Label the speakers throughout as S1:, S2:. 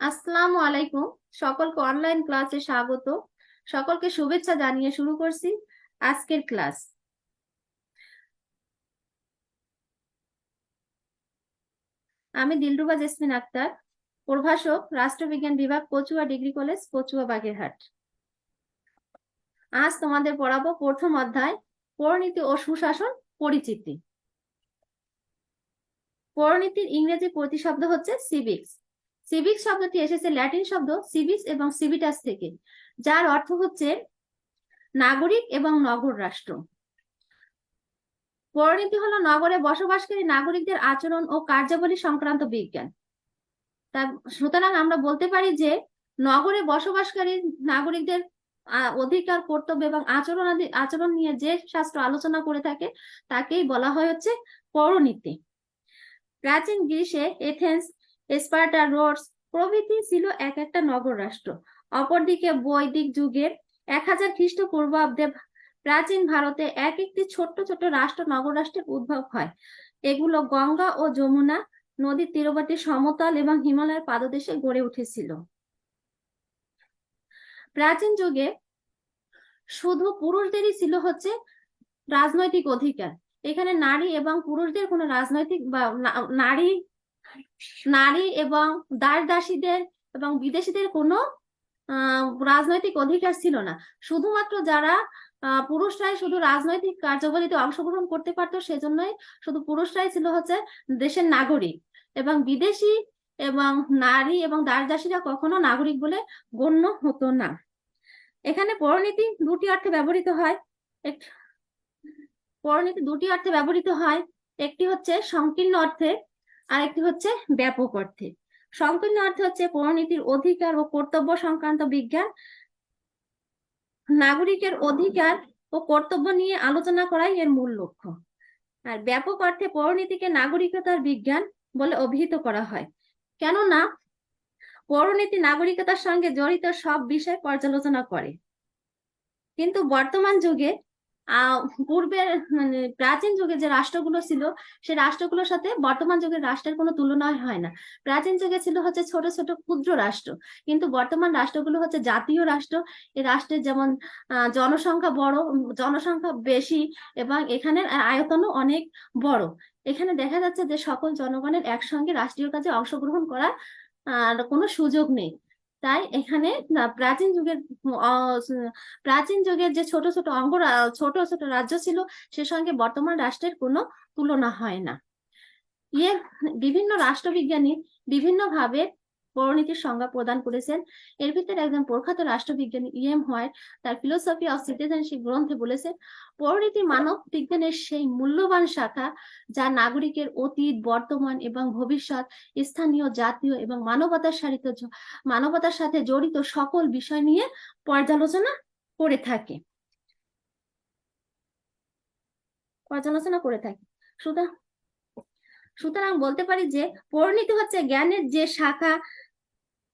S1: আসসালামু আলাইকুম। সকলকে অনলাইন ক্লাসে স্বাগত। সকলকে শুভেচ্ছা জানিয়ে শুরু করছি আজকের ক্লাস আমি দিলরুবা জেসমিন আক্তার, প্রভাষক, রাষ্ট্রবিজ্ঞান বিভাগ, কচুয়া ডিগ্রি কলেজ, কচুয়া বাগেরহাট। আজ তোমাদের পড়াবো প্রথম অধ্যায়, পরিণীতি ও সুশাসন পরিচিতি। পরিণীতির ইংরেজি প্রতিশব্দ হচ্ছে সিভিক্স সিভিক্স শব্দটি এসেছে ল্যাটিন শব্দ সিভিক্স এবং সিভিটাস থেকে, যার অর্থ হচ্ছে নাগরিক এবং নগর রাষ্ট্র। পরিণতি হলো নগরে বসবাসকারী নাগরিকদের আচরণ ও কার্যাবলী সংক্রান্ত বিজ্ঞান। তা, সুতরাং আমরা বলতে পারি যে নগরে বসবাসকারী নাগরিকদের অধিকার, কর্তব্য এবং আচরণ আচরণ নিয়ে যে শাস্ত্র আলোচনা করে থাকে, তাকেই বলা হয় হচ্ছে পৌরনীতি। প্রাচীন গ্রীসে এথেন্স স্পার্টা রোডস প্রভৃতি ছিল এক একটা নগর রাষ্ট্র। অপরদিকে বৈদিক যুগের এক হাজার খ্রিস্টপূর্বাব্দে প্রাচীন ভারতে এক একটি ছোট্ট ছোট রাষ্ট্র নগর রাষ্ট্রের উদ্ভব হয়। এগুলো গঙ্গা ও যমুনা নদীর তীরবর্তী সমতল এবং হিমালয়ের পাদদেশে গড়ে উঠেছিল। প্রাচীন যুগে শুধু পুরুষদেরই ছিল হচ্ছে রাজনৈতিক অধিকার। এখানে নারী এবং পুরুষদের কোনো রাজনৈতিক বা নারী নারী এবং দাস দাসীদের এবং বিদেশিদের কোনো রাজনৈতিক অধিকার ছিল না। শুধুমাত্র যারা পুরুষরাই শুধু রাজনৈতিক কার্যবলিতে অংশগ্রহণ করতে পারতো, সেজন্যই শুধু পুরুষরাই ছিল হচ্ছে দেশের নাগরিক। এবং বিদেশি এবং নারী এবং দাস দাসীরা কখনো নাগরিক বলে গণ্য হতো না। এখানে পরনীতি দুটি অর্থে ব্যবহৃত হয়। পরনীতি দুটি অর্থে ব্যবহৃত হয়। একটি হচ্ছে সংকীর্ণ অর্থে আর একটি হচ্ছে ব্যাপক অর্থে। সংকীর্ণ অর্থে হচ্ছে পরিণতির অধিকার ও কর্তব্য সংক্রান্ত বিজ্ঞান। নাগরিকের অধিকার ও কর্তব্য নিয়ে আলোচনা করাই এর মূল লক্ষ্য। আর ব্যাপক অর্থে পরিণতিকে নাগরিকতার বিজ্ঞান বলে অভিহিত করা হয়। কেননা পরিণতি নাগরিকতার সঙ্গে জড়িত সব বিষয় পর্যালোচনা করে। কিন্তু বর্তমান যুগে পূর্বের মানে প্রাচীন যুগে যে রাষ্ট্রগুলো ছিল সে রাষ্ট্রগুলোর সাথে বর্তমান যুগের রাষ্ট্রের কোনো তুলনা হয় না। প্রাচীন যুগে ছিল হচ্ছে ছোট ছোট ক্ষুদ্র রাষ্ট্র, কিন্তু বর্তমান রাষ্ট্রগুলো হচ্ছে জাতীয় রাষ্ট্র। এই রাষ্ট্রের যেমন জনসংখ্যা বড়, জনসংখ্যা বেশি এবং এখানের আয়তনও অনেক বড়। এখানে দেখা যাচ্ছে যে সকল জনগণের একসঙ্গে রাষ্ট্রীয় কাজে অংশগ্রহণ করার কোনো সুযোগ নেই। তাই এখানে প্রাচীন যুগের প্রাচীন যুগের যে ছোট ছোট অঙ্গ ছোট ছোট রাজ্য ছিল সে সঙ্গে বর্তমান রাষ্ট্রের কোনো তুলনা হয় না। ইয়ে বিভিন্ন রাষ্ট্রবিজ্ঞানী বিভিন্ন ভাবে সংজ্ঞা প্রদান করেছেন। এর ভিতরে একজন প্রখ্যাত রাষ্ট্রবিজ্ঞানী ইএম হোয়াইট তার ফিলোসফি অফ সিটিজেনশিপ গ্রন্থে বলেছেন পরিণতি মানব বিজ্ঞানের সেই মূল্যবান শাখা যা নাগরিকের অতীত, বর্তমান এবং ভবিষ্যৎ, স্থানীয়, জাতীয় এবং মানবতার সারিত মানবতার সাথে জড়িত সকল বিষয় নিয়ে পর্যালোচনা করে থাকে। পর্যালোচনা করে থাকে। সুতরাং সুতরাং বলতে পারি যে পরিণতি হচ্ছে জ্ঞানের যে শাখা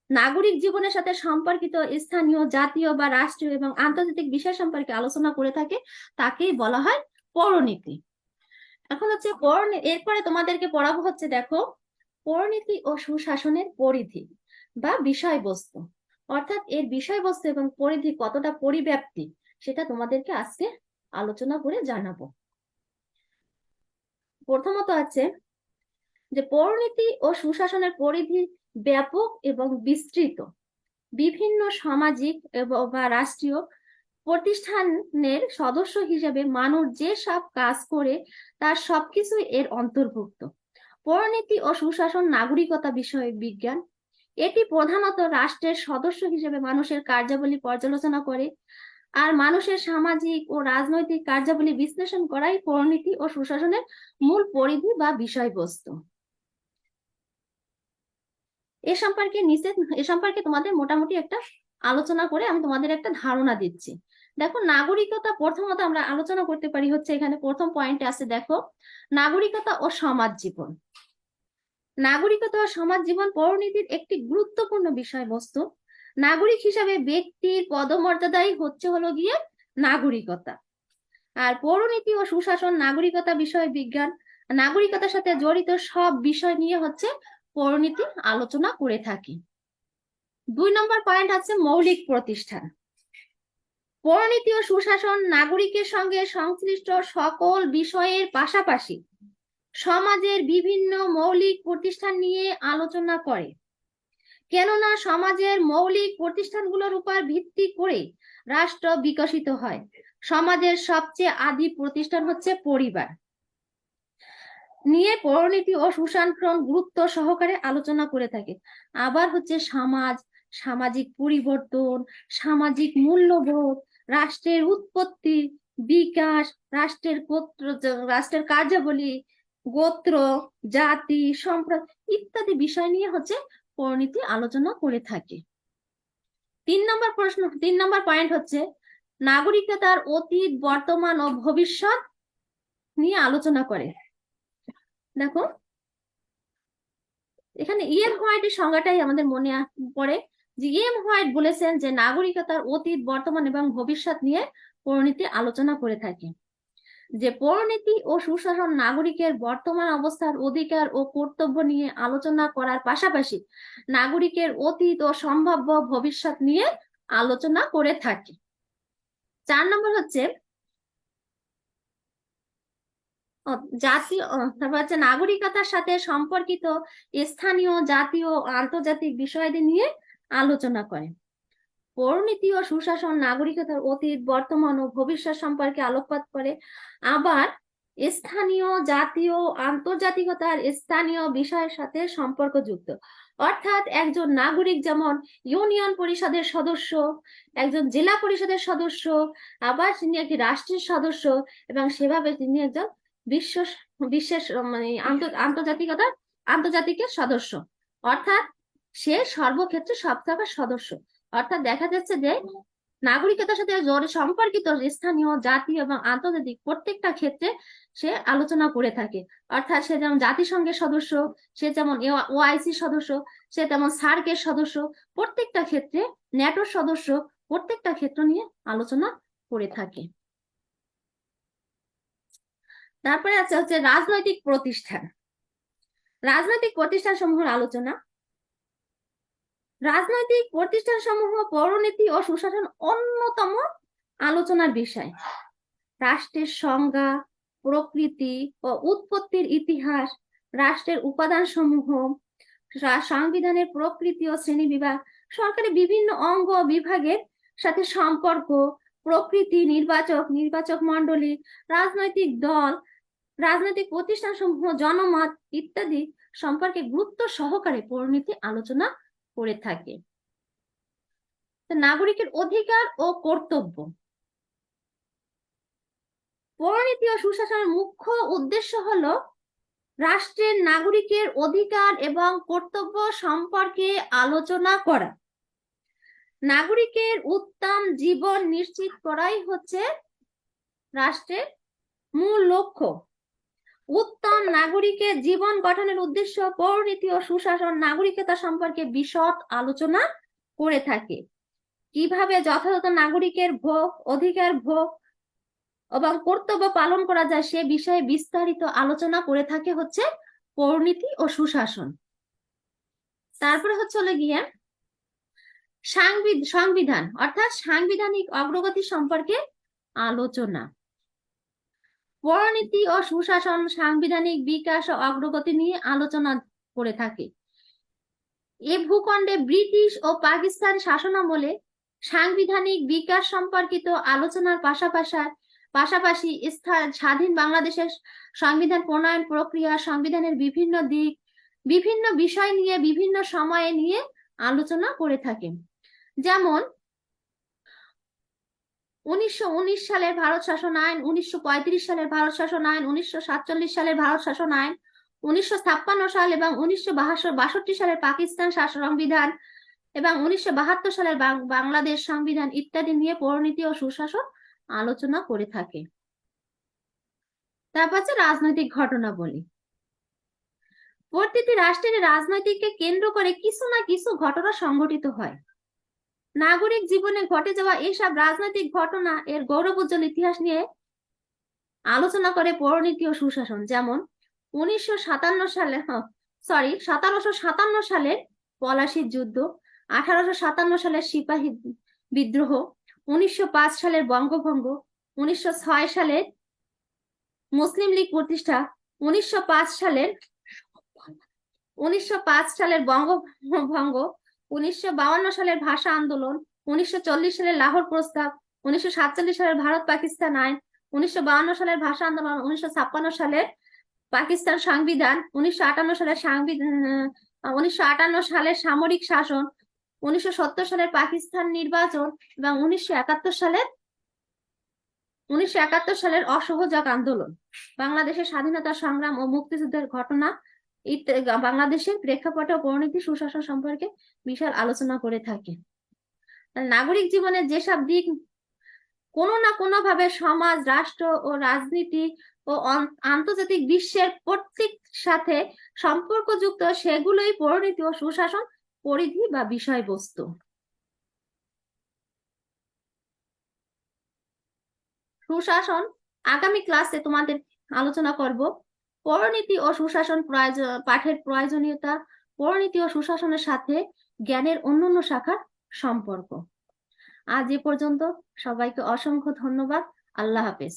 S1: নাগরিক জীবনের সাথে সম্পর্কিত স্থানীয়, জাতীয় বা রাষ্ট্রীয় এবং আন্তর্জাতিক বিষয় সম্পর্কে আলোচনা করে থাকে, তাকেই বলা হয় পৌরনীতি। এখন হচ্ছে এরপরে তোমাদেরকে পড়াবো হচ্ছে দেখো, পৌরনীতি ও সুশাসনের পরিধি বা বিষয়বস্তু। অর্থাৎ এর বিষয়বস্তু এবং পরিধি কতটা পরিব্যাপ্তি সেটা তোমাদেরকে আজকে আলোচনা করে জানাব। প্রথমত আছে যে পৌরনীতি ও সুশাসনের পরিধি ব্যাপক এবং বিস্তৃত। বিভিন্ন সামাজিক বা রাষ্ট্রীয় প্রতিষ্ঠানের সদস্য হিসেবে মানুষ যে সব কাজ করে, তার সবকিছুই এর অন্তর্ভুক্ত। পরনীতি ও সুশাসন নাগরিকতা বিষয়ে বিজ্ঞান। এটি প্রধানত রাষ্ট্রের সদস্য হিসেবে মানুষের কার্যাবলী পর্যালোচনা করে আর মানুষের সামাজিক ও রাজনৈতিক কার্যাবলী বিশ্লেষণ করাই পরনীতি ও সুশাসনের মূল পরিধি বা বিষয়বস্তু। এ সম্পর্কে নিচে এ সম্পর্কে তোমাদের মোটামুটি একটা আলোচনা করে আমি তোমাদের একটা ধারণা দিচ্ছি। দেখো, নাগরিকতা প্রথমত আমরা আলোচনা করতে পারি হচ্ছে এখানে প্রথম পয়েন্টে আছে, দেখো, নাগরিকতা ও সমাজ জীবন। নাগরিকতা ও সমাজ জীবন পৌরনীতির একটি গুরুত্বপূর্ণ বিষয়বস্তু। নাগরিক হিসাবে ব্যক্তির পদমর্যাদাই হচ্ছে হলো গিয়ে নাগরিকতা। আর পৌরনীতি ও সুশাসন নাগরিকতা বিষয় বিজ্ঞান। নাগরিকতার সাথে জড়িত সব বিষয় নিয়ে হচ্ছে পরিণতি আলোচনা করে থাকি। দুই নম্বর পয়েন্ট আছে মৌলিক প্রতিষ্ঠান। পরিণতি ও সুশাসন নাগরিকের সঙ্গে সংশ্লিষ্ট সকল বিষয়ের পাশাপাশি সমাজের বিভিন্ন মৌলিক প্রতিষ্ঠান নিয়ে আলোচনা করে। কেননা সমাজের মৌলিক প্রতিষ্ঠানগুলোর উপর ভিত্তি করে রাষ্ট্র বিকশিত হয়। সমাজের সবচেয়ে আদি প্রতিষ্ঠান হচ্ছে পরিবার। নিয়ে পরিণতি ও সুশাসন গুরুত্ব সহকারে আলোচনা করে থাকে। আবার হচ্ছে সমাজ, সামাজিক পরিবর্তন, সামাজিক মূল্যবোধ, রাষ্ট্রের উৎপত্তি, বিকাশ, রাষ্ট্রের রাষ্ট্রের কার্যাবলী, গোত্র, জাতি, সম্প্রদায় ইত্যাদি বিষয় নিয়ে হচ্ছে পরিণতি আলোচনা করে থাকে। তিন নম্বর প্রশ্ন, তিন নম্বর পয়েন্ট হচ্ছে নাগরিকতার অতীত, বর্তমান ও ভবিষ্যৎ নিয়ে আলোচনা করে। দেখো, এখানে ইএম হোয়াইটের সংজ্ঞাটাই আমাদের মনে পড়ে যে ইএম হোয়াইট বলেছেন যে নাগরিকতার অতীত, বর্তমান এবং ভবিষ্যৎ নিয়ে পরিণতি আলোচনা করে থাকে। যে পরিণতি ও সুশাসন নাগরিকের বর্তমান অবস্থার অধিকার ও কর্তব্য নিয়ে আলোচনা করার পাশাপাশি নাগরিকের অতীত ও সম্ভাব্য ভবিষ্যৎ নিয়ে আলোচনা করে থাকে। চার নম্বর হচ্ছে ও, জাতীয় তারপর হচ্ছে নাগরিকতার সাথে সম্পর্কিত স্থানীয়, জাতীয় আন্তর্জাতিক বিষয়াদি নিয়ে আলোচনা করেন। পরিণতি ও সুশাসন, নাগরিকতার অতীত, বর্তমান ও ভবিষ্যৎ সম্পর্কে আলোকপাত করে। আবার স্থানীয়, জাতীয় আন্তর্জাতিকতার স্থানীয় বিষয়ের সাথে সম্পর্কযুক্ত। অর্থাৎ একজন নাগরিক যেমন ইউনিয়ন পরিষদের সদস্য, একজন জেলা পরিষদের সদস্য, আবার তিনি একটি রাষ্ট্রের সদস্য এবং সেভাবে তিনি একজন বিশ্ব বিশ্বের মানে আন্ত- আন্তর্জাতিকতার আন্তর্জাতিকের সদস্য। অর্থাৎ সে সর্বক্ষেত্রে সব থাকার সদস্য। অর্থাৎ দেখা যাচ্ছে যে নাগরিকতার সাথে জড়ে, সম্পর্কিত স্থানীয় জাতীয় এবং আন্তর্জাতিক প্রত্যেকটা ক্ষেত্রে সে আলোচনা করে থাকে। অর্থাৎ সে যেমন জাতিসংঘের সদস্য, সে যেমন ওআইসি সদস্য, সে তেমন সার্কের সদস্য, প্রত্যেকটা ক্ষেত্রে ন্যাটোর সদস্য প্রত্যেকটা ক্ষেত্র নিয়ে আলোচনা করে থাকে। তারপরে আছে হচ্ছে রাজনৈতিক প্রতিষ্ঠান। রাজনৈতিক প্রতিষ্ঠান সমূহের আলোচনা। রাজনৈতিক প্রতিষ্ঠান সমূহ পরনীতি ও সুশাসন অন্যতম আলোচনার বিষয়। রাষ্ট্রের সংজ্ঞা, প্রকৃতি ও উৎপত্তির ইতিহাস, রাষ্ট্রের উপাদান সমূহ সংবিধানের প্রকৃতি ও শ্রেণি বিভাগ, সরকারের বিভিন্ন অঙ্গ বিভাগের সাথে সম্পর্ক, প্রকৃতি নির্বাচক নির্বাচক মণ্ডলী, রাজনৈতিক দল রাজনৈতিক প্রতিষ্ঠান সমূহ জনমত ইত্যাদি সম্পর্কে গুরুত্ব সহকারে পরিণতি আলোচনা করে থাকে। নাগরিকের অধিকার ও কর্তব্য। পরিণতি ও সুশাসনের মুখ্য উদ্দেশ্য হলো রাষ্ট্রের নাগরিকের অধিকার এবং কর্তব্য সম্পর্কে আলোচনা করা। নাগরিকের উত্তম জীবন নিশ্চিত করাই হচ্ছে রাষ্ট্রের মূল লক্ষ্য। উত্তম নাগরিকের জীবন গঠনের উদ্দেশ্য পরিণতি ও সুশাসন নাগরিকতা সম্পর্কে বিশদ আলোচনা করে থাকে। কীভাবে যথাযথ নাগরিকের ভোগ, অধিকার, ভোগ এবং কর্তব্য পালন করা যায় সে বিষয়ে বিস্তারিত আলোচনা করে থাকে হচ্ছে পরিণতি ও সুশাসন। তারপরে হচ্ছে হলো গিয়ে সাংবিধ- সংবিধান, অর্থাৎ সাংবিধানিক অগ্রগতি সম্পর্কে আলোচনা। পরিণতি ও সুশাসন, সাংবিধানিক বিকাশ ও অগ্রগতি নিয়ে আলোচনা করে থাকে। এ ভূখণ্ডে ব্রিটিশ ও পাকিস্তান শাসনামলে সাংবিধানিক বিকাশ সম্পর্কিত আলোচনার পাশাপাশি পাশাপাশি স্বাধীন বাংলাদেশের সংবিধান প্রণয়ন প্রক্রিয়া, সংবিধানের বিভিন্ন দিক, বিভিন্ন বিষয় নিয়ে বিভিন্ন সময়ে নিয়ে আলোচনা করে থাকে যেমন উনিশশো উনিশ সালের ভারত শাসন আইন, উনিশশো পঁয়ত্রিশ সালের ভারত শাসন আইন, উনিশশো সাতচল্লিশ সালের ভারত শাসন আইন, উনিশশো ছাপ্পান্ন সাল এবং উনিশশো বাষট্টি সালের পাকিস্তান সংবিধান এবং উনিশশো বাহাত্তর সালের বাংলাদেশ সংবিধান ইত্যাদি নিয়ে পরিণতি ও সুশাসন আলোচনা করে থাকে। তারপর হচ্ছে রাজনৈতিক ঘটনাবলী প্রতিটি রাষ্ট্রের রাজনৈতিককে কেন্দ্র করে কিছু না কিছু ঘটনা সংঘটিত হয়। নাগরিক জীবনে ঘটে যাওয়া এইসব রাজনৈতিক ঘটনা এর গৌরবোজ্জ্বল ইতিহাস নিয়ে আলোচনা করে পরিণতি ও সুশাসন। যেমন উনিশশো সাতান্ন সালে সরি সতেরোশো সাতান্ন সালের পলাশির যুদ্ধ, আঠারোশো সাতান্ন সালের সিপাহী বিদ্রোহ, উনিশশো পাঁচ সালের বঙ্গভঙ্গ, উনিশশো ছয় সালের মুসলিম লীগ প্রতিষ্ঠা, উনিশশো পাঁচ সালের উনিশশো পাঁচ সালের বঙ্গভঙ্গ উনিশশো সালের ভাষা আন্দোলন, উনিশশো চল্লিশ সালের লাহোর প্রস্তাব, উনিশশো সাতচল্লিশ সালের ভারত পাকিস্তান আইন, উনিশশো সালের ভাষা আন্দোলন, উনিশশো ছাপ্পান্ন সালের পাকিস্তান সংবিধান, উনিশশো আটান্ন সালের সংবিধান উনিশশো সালের সামরিক শাসন, উনিশশো সত্তর সালের পাকিস্তান নির্বাচন এবং উনিশশো একাত্তর সালের, উনিশশো একাত্তর সালের অসহযোগ আন্দোলন। বাংলাদেশের স্বাধীনতা সংগ্রাম ও মুক্তিযুদ্ধের ঘটনা বাংলাদেশের প্রেক্ষাপটে পরিণতি সুশাসন সম্পর্কে বিশাল আলোচনা করে থাকে। নাগরিক জীবনের যেসব দিক, কোনো না কোনো ভাবে সমাজ, রাষ্ট্র ও রাজনীতি ও আন্তর্জাতিক বিশ্বের প্রত্যেক সাথে সম্পর্কযুক্ত, সেগুলোই পরিণতি ও সুশাসন পরিধি বা বিষয়বস্তু। সুশাসন, আগামী ক্লাসে তোমাদের আলোচনা করব। পরিণতি ও সুশাসন প্রয়োজন পাঠের প্রয়োজনীয়তা পরনীতি ও সুশাসনের সাথে জ্ঞানের অন্যান্য শাখার সম্পর্ক। আজ এ পর্যন্ত সবাইকে অসংখ্য ধন্যবাদ। আল্লাহ হাফেজ।